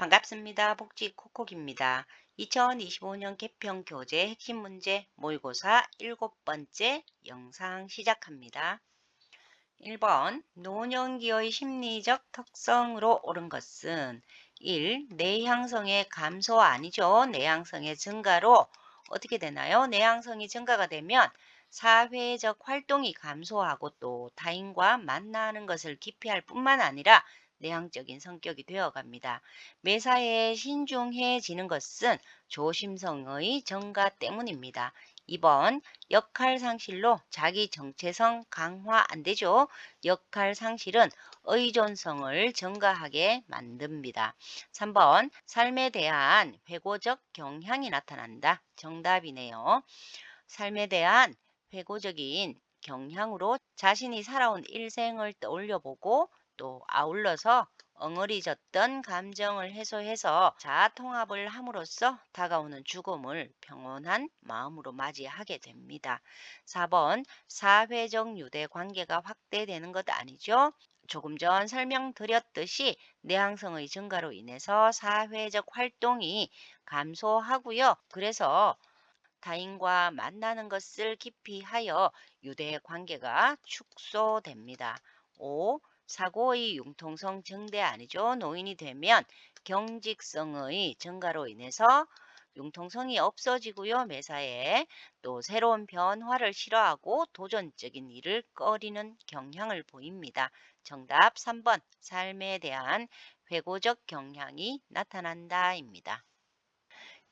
반갑습니다. 복지 콕콕입니다. 2025년 개평 교재 핵심 문제 모의고사 일곱 번째 영상 시작합니다. 1번 노년기의 심리적 특성으로 옳은 것은 1. 내향성의 감소 아니죠. 내향성의 증가로 어떻게 되나요? 내향성이 증가가 되면 사회적 활동이 감소하고 또 타인과 만나는 것을 기피할 뿐만 아니라 내향적인 성격이 되어갑니다. 매사에 신중해지는 것은 조심성의 증가 때문입니다. 2번 역할 상실로 자기 정체성 강화 안 되죠. 역할 상실은 의존성을 증가하게 만듭니다. 3번 삶에 대한 회고적 경향이 나타난다. 정답이네요. 삶에 대한 회고적인 경향으로 자신이 살아온 일생을 떠올려보고 또 아울러서 엉어리졌던 감정을 해소해서 자아 통합을 함으로써 다가오는 죽음을 평온한 마음으로 맞이하게 됩니다. 4번 사회적 유대 관계가 확대되는 것 아니죠? 조금 전 설명드렸듯이 내향성의 증가로 인해서 사회적 활동이 감소하고요. 그래서 타인과 만나는 것을 기피하여 유대 관계가 축소됩니다. 5. 사고의 융통성 증대 아니죠. 노인이 되면 경직성의 증가로 인해서 융통성이 없어지고요. 매사에 또 새로운 변화를 싫어하고 도전적인 일을 꺼리는 경향을 보입니다. 정답 3번 삶에 대한 회고적 경향이 나타난다입니다.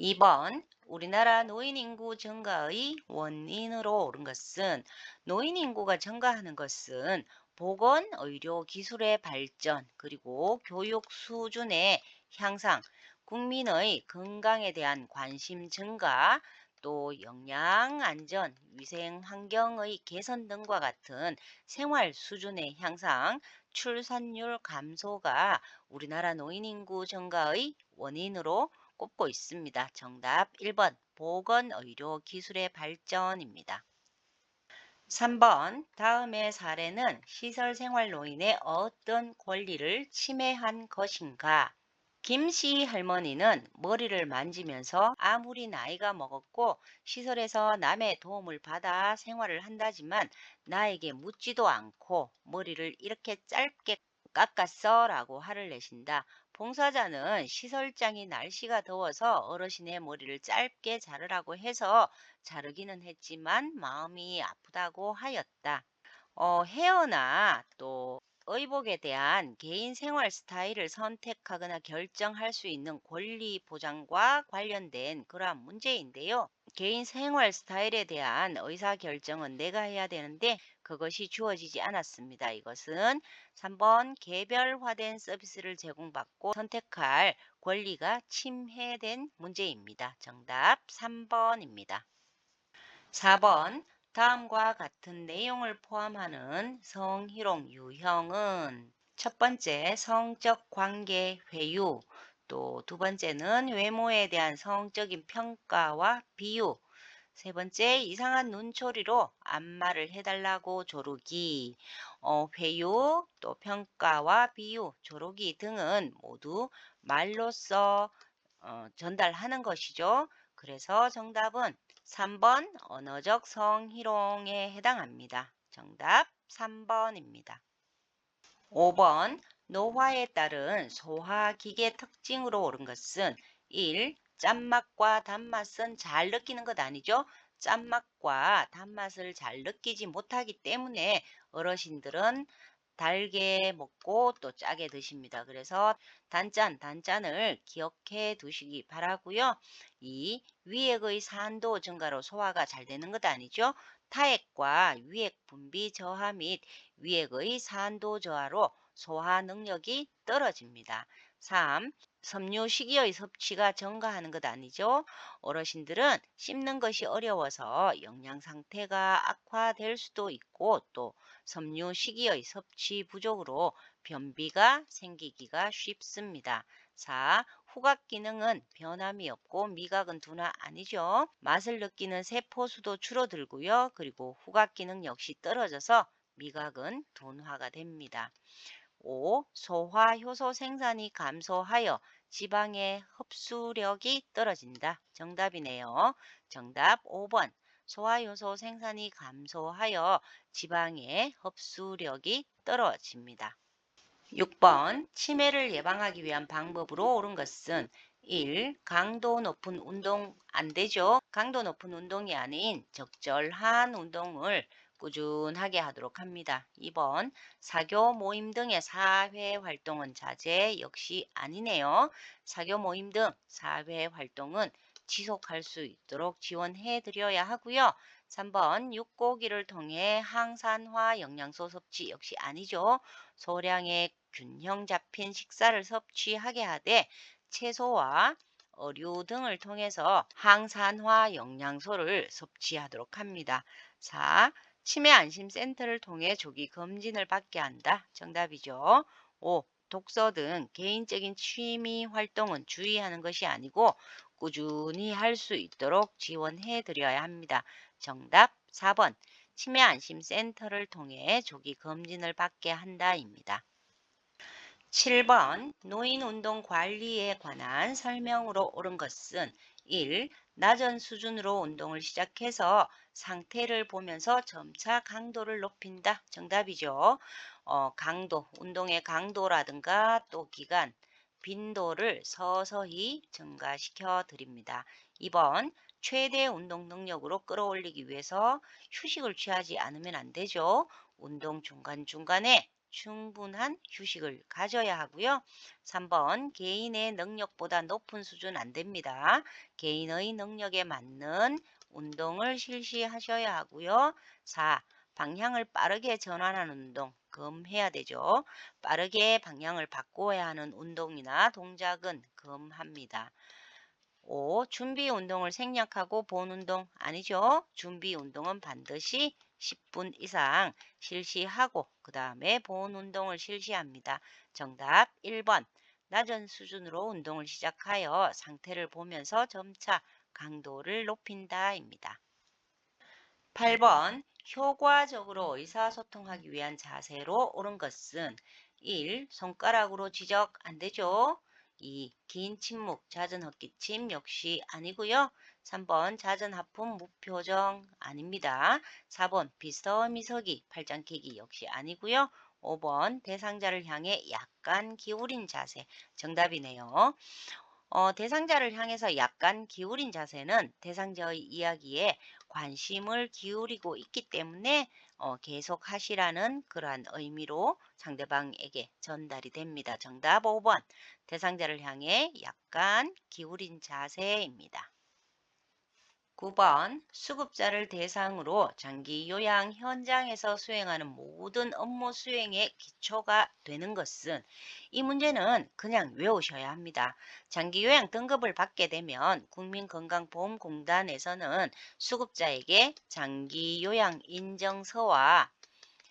2번 우리나라 노인 인구 증가의 원인으로 오른 것은 노인 인구가 증가하는 것은 보건, 의료 기술의 발전, 그리고 교육 수준의 향상, 국민의 건강에 대한 관심 증가, 또 영양 안전, 위생 환경의 개선 등과 같은 생활 수준의 향상, 출산율 감소가 우리나라 노인 인구 증가의 원인으로 꼽고 있습니다. 정답 1번 보건 의료 기술의 발전입니다. 3번 다음의 사례는 시설생활노인의 어떤 권리를 침해한 것인가? 김씨 할머니는 머리를 만지면서 아무리 나이가 먹었고 시설에서 남의 도움을 받아 생활을 한다지만 나에게 묻지도 않고 머리를 이렇게 짧게 깎았어 라고 화를 내신다. 봉사자는 시설장이 날씨가 더워서 어르신의 머리를 짧게 자르라고 해서 자르기는 했지만 마음이 아프다고 하였다. 어, 헤어나 또 의복에 대한 개인 생활 스타일을 선택하거나 결정할 수 있는 권리 보장과 관련된 그러한 문제인데요. 개인 생활 스타일에 대한 의사 결정은 내가 해야 되는데 그것이 주어지지 않았습니다. 이것은 3번 개별화된 서비스를 제공받고 선택할 권리가 침해된 문제입니다. 정답 3번입니다. 4번 다음과 같은 내용을 포함하는 성희롱 유형은 첫 번째 성적 관계 회유 또 두 번째는 외모에 대한 성적인 평가와 비유 세 번째 이상한 눈초리로 안마를 해달라고 조르기 어, 회유 또 평가와 비유 조르기 등은 모두 말로써 어, 전달하는 것이죠. 그래서 정답은 3번 언어적 성희롱에 해당합니다. 정답 3번입니다. 5번 노화에 따른 소화기계 특징으로 옳은 것은 1. 짠맛과 단맛은 잘 느끼는 것 아니죠? 짠맛과 단맛을 잘 느끼지 못하기 때문에 어르신들은 달게 먹고 또 짜게 드십니다. 그래서 단짠, 단짠을 기억해 두시기 바라고요. 이 위액의 산도 증가로 소화가 잘 되는 것 아니죠? 타액과 위액 분비 저하 및 위액의 산도 저하로 소화 능력이 떨어집니다. 3. 섬유 식이의 섭취가 증가하는 것 아니죠? 어르신들은 씹는 것이 어려워서 영양 상태가 악화될 수도 있고 또 섬유 식이의 섭취 부족으로 변비가 생기기가 쉽습니다. 4. 후각 기능은 변함이 없고 미각은 둔화 아니죠. 맛을 느끼는 세포 수도 줄어들고요. 그리고 후각 기능 역시 떨어져서 미각은 둔화가 됩니다. 5. 소화 효소 생산이 감소하여 지방의 흡수력이 떨어진다. 정답이네요. 정답 5번. 소화효소 생산이 감소하여 지방의 흡수력이 떨어집니다. 6번 치매를 예방하기 위한 방법으로 옳은 것은 1. 강도 높은 운동 안 되죠. 강도 높은 운동이 아닌 적절한 운동을 꾸준하게 하도록 합니다. 2번 사교 모임 등의 사회 활동은 자제 역시 아니네요. 사교 모임 등 사회 활동은 지속할 수 있도록 지원해 드려야 하고요. 3번 육고기를 통해 항산화 영양소 섭취 역시 아니죠. 소량의 균형 잡힌 식사를 섭취하게 하되 채소와 어류 등을 통해서 항산화 영양소를 섭취하도록 합니다. 4. 치매 안심센터를 통해 조기 검진을 받게 한다. 정답이죠. 5. 독서 등 개인적인 취미 활동은 주의하는 것이 아니고 꾸준히 할 수 있도록 지원해 드려야 합니다. 정답 4번. 치매 안심센터를 통해 조기 검진을 받게 한다입니다. 7번 노인운동 관리에 관한 설명으로 옳은 것은 1. 낮은 수준으로 운동을 시작해서 상태를 보면서 점차 강도를 높인다. 정답이죠. 어, 강도, 운동의 강도라든가 또 기간, 빈도를 서서히 증가시켜 드립니다. 2번 최대 운동 능력으로 끌어올리기 위해서 휴식을 취하지 않으면 안 되죠. 운동 중간중간에 충분한 휴식을 가져야 하고요. 3번 개인의 능력보다 높은 수준 안 됩니다. 개인의 능력에 맞는 운동을 실시하셔야 하고요. 4. 방향을 빠르게 전환하는 운동 금해야 되죠. 빠르게 방향을 바꿔야 하는 운동이나 동작은 금합니다. 5. 준비 운동을 생략하고 본 운동 아니죠. 준비 운동은 반드시 10분 이상 실시하고 그 다음에 본 운동을 실시합니다. 정답 1번 낮은 수준으로 운동을 시작하여 상태를 보면서 점차 강도를 높인다입니다. 8번 효과적으로 의사소통하기 위한 자세로 옳은 것은 1. 손가락으로 지적 안 되죠. 2. 긴 침묵, 잦은 헛기침 역시 아니고요. 3번 잦은 하품, 무표정 아닙니다. 4번 비스미서기, 팔짱 끼기 역시 아니고요. 5번 대상자를 향해 약간 기울인 자세 정답이네요. 어, 대상자를 향해서 약간 기울인 자세는 대상자의 이야기에 관심을 기울이고 있기 때문에 어, 계속 하시라는 그러한 의미로 상대방에게 전달이 됩니다. 정답 5번 대상자를 향해 약간 기울인 자세입니다. 9번 수급자를 대상으로 장기 요양 현장에서 수행하는 모든 업무 수행의 기초가 되는 것은 이 문제는 그냥 외우셔야 합니다. 장기 요양 등급을 받게 되면 국민건강보험공단에서는 수급자에게 장기 요양 인정서와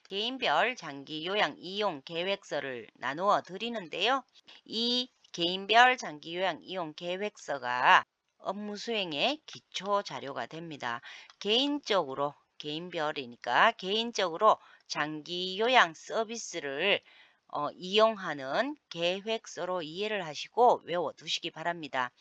개인별 장기 요양 이용 계획서를 나누어 드리는데요. 이 개인별 장기 요양 이용 계획서가 업무 수행의 기초 자료가 됩니다. 개인적으로 개인별이니까 개인적으로 장기 요양 서비스를 어, 이용하는 계획서로 이해를 하시고 외워두시기 바랍니다.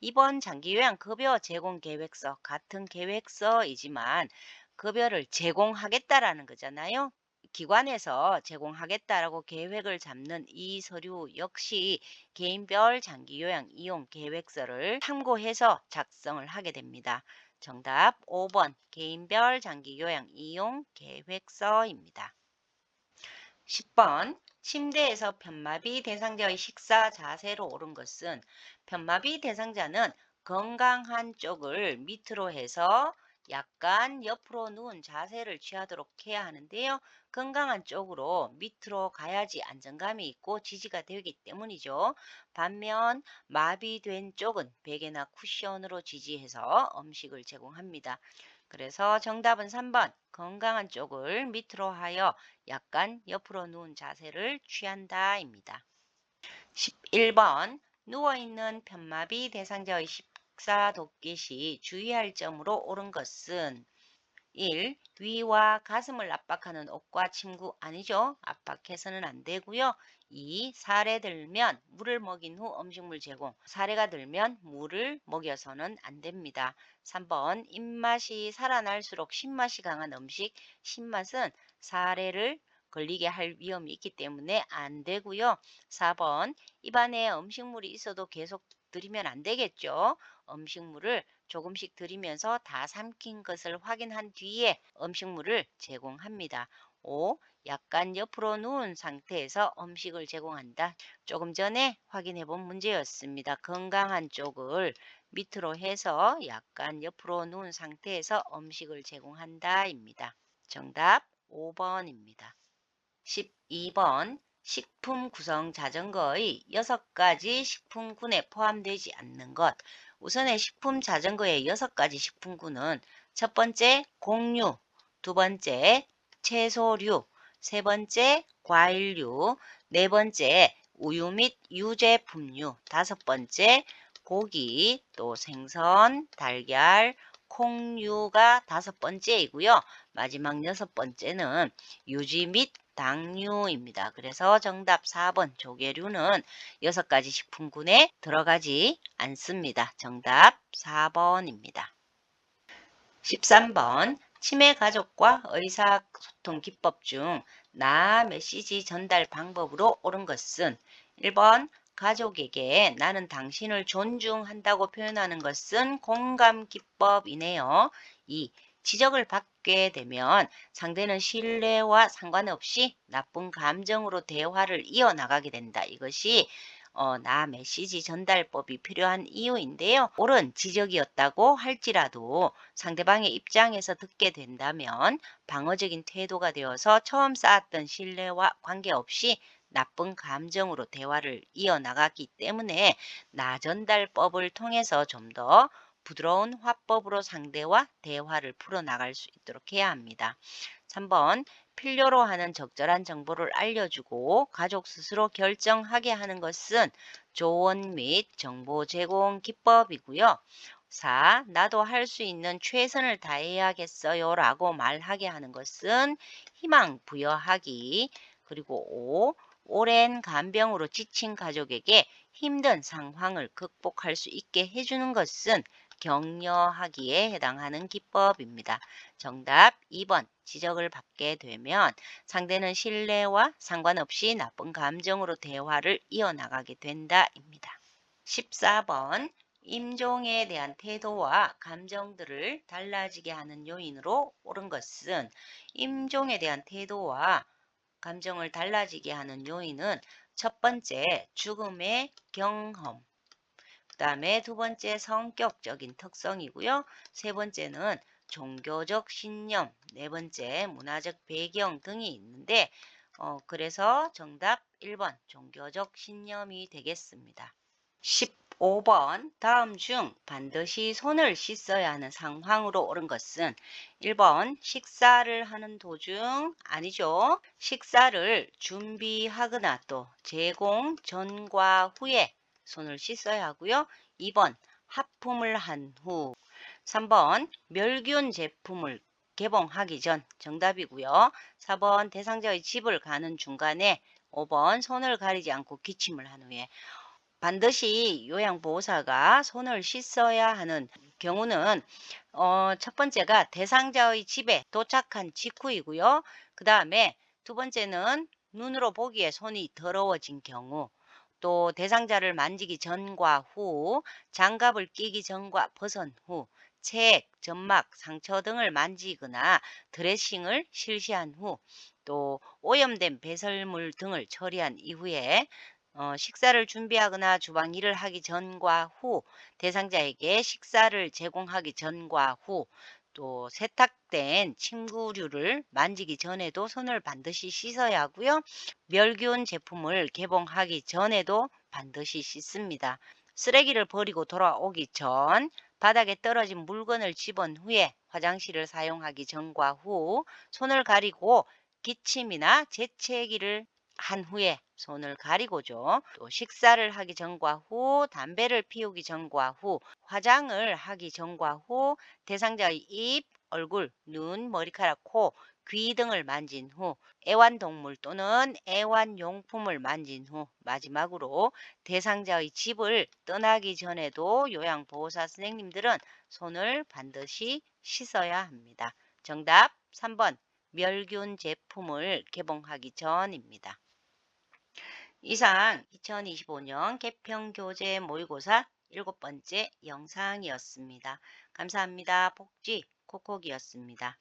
이번 장기 요양 급여 제공 계획서 같은 계획서이지만 급여를 제공하겠다라는 거잖아요. 기관에서 제공하겠다라고 계획을 잡는 이 서류 역시 개인별 장기 요양 이용 계획서를 참고해서 작성을 하게 됩니다. 정답 5번 개인별 장기 요양 이용 계획서입니다. 10번 침대에서 편마비 대상자의 식사 자세로 옳은 것은 편마비 대상자는 건강한 쪽을 밑으로 해서 약간 옆으로 누운 자세를 취하도록 해야 하는데요. 건강한 쪽으로 밑으로 가야지 안정감이 있고 지지가 되기 때문이죠. 반면 마비된 쪽은 베개나 쿠션으로 지지해서 음식을 제공합니다. 그래서 정답은 3번 건강한 쪽을 밑으로 하여 약간 옆으로 누운 자세를 취한다입니다. 11번 누워있는 편마비 대상자의 식사 돕기 시 주의할 점으로 옳은 것은 1. 위와 가슴을 압박하는 옷과 침구 아니죠. 압박해서는 안 되고요. 2. 사례 들면 물을 먹인 후 음식물 제공. 사례가 들면 물을 먹여서는 안 됩니다. 3번 입맛이 살아날수록 신맛이 강한 음식. 신맛은 사례를 걸리게 할 위험이 있기 때문에 안 되고요. 4번 입안에 음식물이 있어도 계속 들이면 안 되겠죠. 음식물을 조금씩 들이면서 다 삼킨 것을 확인한 뒤에 음식물을 제공합니다. 5. 약간 옆으로 누운 상태에서 음식을 제공한다. 조금 전에 확인해 본 문제였습니다. 건강한 쪽을 밑으로 해서 약간 옆으로 누운 상태에서 음식을 제공한다입니다. 정답 5번입니다. 12번 식품 구성 자전거의 6가지 식품군에 포함되지 않는 것. 우선의 식품 자전거의 6가지 식품군은 첫 번째 곡류, 두 번째 채소류, 세 번째 과일류, 네 번째 우유 및 유제품류, 다섯 번째 고기, 또 생선, 달걀, 콩류가 다섯 번째이고요. 마지막 여섯 번째는 유지 및 당류입니다. 그래서 정답 4번 조개류는 여섯 가지 식품군에 들어가지 않습니다. 정답 4번입니다. 13번 치매 가족과 의사소통 기법 중 나 메시지 전달 방법으로 옳은 것은 1번 가족에게 나는 당신을 존중한다고 표현하는 것은 공감 기법이네요. 2. 지적을 받게 되면 상대는 신뢰와 상관없이 나쁜 감정으로 대화를 이어나가게 된다. 이것이 어, 나 메시지 전달법이 필요한 이유인데요. 옳은 지적이었다고 할지라도 상대방의 입장에서 듣게 된다면 방어적인 태도가 되어서 처음 쌓았던 신뢰와 관계없이 나쁜 감정으로 대화를 이어나가기 때문에 나 전달법을 통해서 좀더 부드러운 화법으로 상대와 대화를 풀어나갈 수 있도록 해야 합니다. 3번 필요로 하는 적절한 정보를 알려주고 가족 스스로 결정하게 하는 것은 조언 및 정보 제공 기법이고요. 4. 나도 할 수 있는 최선을 다해야겠어요 라고 말하게 하는 것은 희망 부여하기 그리고 5. 오랜 간병으로 지친 가족에게 힘든 상황을 극복할 수 있게 해주는 것은 격려하기에 해당하는 기법입니다. 정답 2번 지적을 받게 되면 상대는 신뢰와 상관없이 나쁜 감정으로 대화를 이어나가게 된다입니다. 14번 임종에 대한 태도와 감정들을 달라지게 하는 요인으로 옳은 것은 임종에 대한 태도와 감정을 달라지게 하는 요인은 첫 번째 죽음의 경험 그 다음에 두 번째 성격적인 특성이고요. 세 번째는 종교적 신념, 네 번째 문화적 배경 등이 있는데 어, 그래서 정답 1번 종교적 신념이 되겠습니다. 15번 다음 중 반드시 손을 씻어야 하는 상황으로 옳은 것은 1번 식사를 하는 도중 아니죠. 식사를 준비하거나 또 제공 전과 후에 손을 씻어야 하고요. 2번 하품을 한 후. 3번 멸균 제품을 개봉하기 전 정답이고요. 4번 대상자의 집을 가는 중간에 5번 손을 가리지 않고 기침을 한 후에 반드시 요양보호사가 손을 씻어야 하는 경우는 어, 첫 번째가 대상자의 집에 도착한 직후이고요. 그 다음에 두 번째는 눈으로 보기에 손이 더러워진 경우 또 대상자를 만지기 전과 후, 장갑을 끼기 전과 벗은 후, 책, 점막, 상처 등을 만지거나 드레싱을 실시한 후, 또 오염된 배설물 등을 처리한 이후에 어, 식사를 준비하거나 주방 일을 하기 전과 후, 대상자에게 식사를 제공하기 전과 후, 또 세탁된 침구류를 만지기 전에도 손을 반드시 씻어야 하고요. 멸균 제품을 개봉하기 전에도 반드시 씻습니다. 쓰레기를 버리고 돌아오기 전 바닥에 떨어진 물건을 집은 후에 화장실을 사용하기 전과 후 손을 가리고 기침이나 재채기를 한 후에 손을 가리고죠. 또 식사를 하기 전과 후, 담배를 피우기 전과 후, 화장을 하기 전과 후, 대상자의 입, 얼굴, 눈, 머리카락, 코, 귀 등을 만진 후 애완동물 또는 애완용품을 만진 후 마지막으로 대상자의 집을 떠나기 전에도 요양보호사 선생님들은 손을 반드시 씻어야 합니다. 정답 3번 멸균 제품을 개봉하기 전입니다. 이상 2025년 개평교재 모의고사 일곱 번째 영상이었습니다. 감사합니다. 복지 코콕이었습니다.